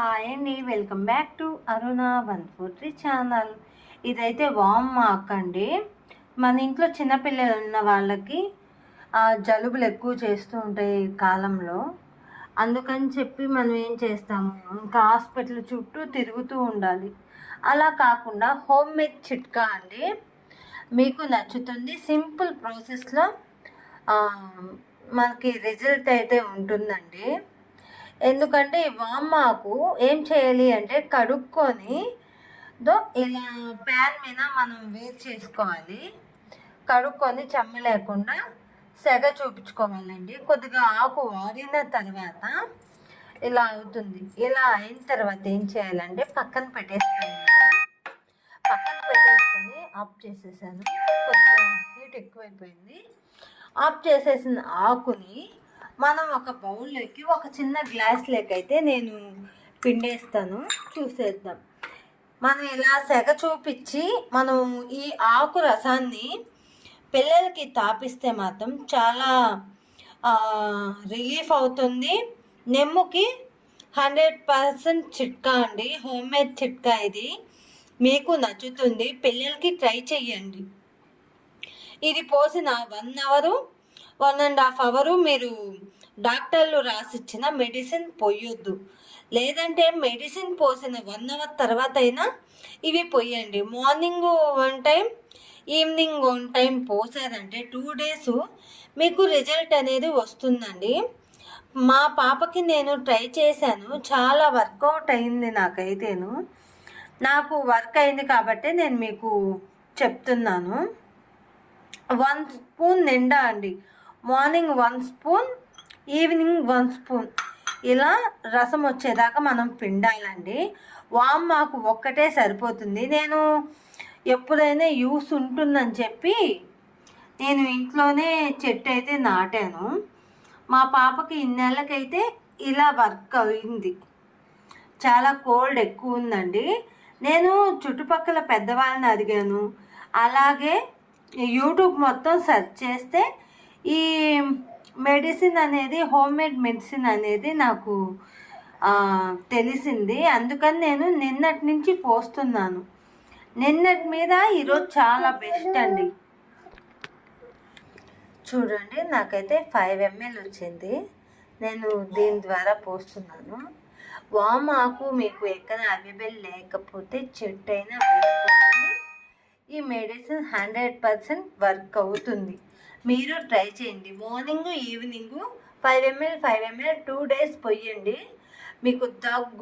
Hi అండి welcome back to Aruna one four three channel ఇదైతే వామ్ మాక్ అండి. మన ఇంట్లో చిన్నపిల్లలు ఉన్న వాళ్ళకి జలుబులు ఎక్కువ చేస్తూ ఉంటాయి కాలంలో. అందుకని చెప్పి మనం ఏం చేస్తాము? ఇంకా హాస్పిటల్ చుట్టూ తిరుగుతూ ఉండాలి. అలా కాకుండా హోమ్ మేడ్ చిట్కా అండి. మీకు నచ్చుతుంది. సింపుల్ ప్రాసెస్లో మనకి రిజల్ట్ అయితే ఉంటుందండి. ఎందుకంటే ఈ వామాకు ఏం చేయాలి అంటే కడుక్కొని దో ఇలా ప్యాన్ మీద మనం వేరు చేసుకోవాలి. కడుక్కొని చెమ్మ లేకుండా సెగ చూపించుకోవాలండి. కొద్దిగా ఆకు వాడిన తర్వాత ఇలా అవుతుంది. ఇలా అయిన తర్వాత ఏం చేయాలంటే పక్కన పెట్టేసుకోవాలి పక్కన పెట్టేసుకొని ఆఫ్ చేసేసాను. కొద్దిగా హీట్ ఎక్కువైపోయింది. ఆఫ్ చేసేసిన ఆకుని మనం ఒక బౌల్లోకి ఒక చిన్న గ్లాస్ అయితే నేను పిండేస్తాను. చూసేద్దాం. మనం ఇలా సెగ చూపించి మనం ఈ ఆకు రసాన్ని పిల్లలకి తాపిస్తే మాత్రం చాలా రిలీఫ్ అవుతుంది. నెమ్ముకి హండ్రెడ్ పర్సెంట్ చిట్కా అండి. హోమ్ మేడ్ చిట్కా ఇది. మీకు నచ్చుతుంది. పిల్లలకి ట్రై చేయండి ఇది పోసిన one hour. One and half hour మీరు డాక్టర్లు రాసిచ్చిన మెడిసిన్ పోయొద్దు లేదంటే మెడిసిన్ పోసిన వన్ అవర్ తర్వాత అయినా ఇవి పోయండి morning one time evening one time పోసారంటే two days మీకు రిజల్ట్ అనేది వస్తుందండి. మా పాపకి నేను ట్రై చేశాను. చాలా వర్కౌట్ అయింది నాకైతేను. నాకు వర్క్ అయింది కాబట్టి నేను మీకు చెప్తున్నాను. వన్ స్పూన్ నిండా అండి. Morning one spoon evening one spoon. ఇలా రసం వచ్చేదాకా మనం పిండాలండి. వామ్ మాకు ఒక్కటే సరిపోతుంది. నేను ఎప్పుడైనా యూస్ ఉంటుందని చెప్పి నేను ఇంట్లోనే చెట్టు అయితే నాటాను. మా పాపకి ఇన్నేళ్ళకైతే ఇలా వర్క్ అయింది. చాలా కోల్డ్ ఎక్కువ ఉందండి. నేను చుట్టుపక్కల పెద్దవాళ్ళని అడిగాను. అలాగే యూట్యూబ్ మొత్తం సెర్చ్ చేస్తే ఈ మెడిసిన్ అనేది హోమ్ మేడ్ మెడిసిన్ అనేది నాకు తెలిసింది. అందుకని నేను నిన్నటి నుంచి పోస్తున్నాను. నిన్నటి మీద ఈరోజు చాలా బెస్ట్ అండి. చూడండి నాకైతే ఫైవ్ ఎంఎల్ వచ్చింది. నేను దీని ద్వారా పోస్తున్నాను. వామ్ ఆకు మీకు ఎక్కడ అవైలబుల్ లేకపోతే చెట్టు అయినా వేసుకోండి. ఈ మెడిసిన్ హండ్రెడ్ పర్సెంట్ వర్క్ అవుతుంది. మీరు ట్రై చేయండి. Morning evening five ML five ML two days పొయ్యండి. మీకు దగ్గు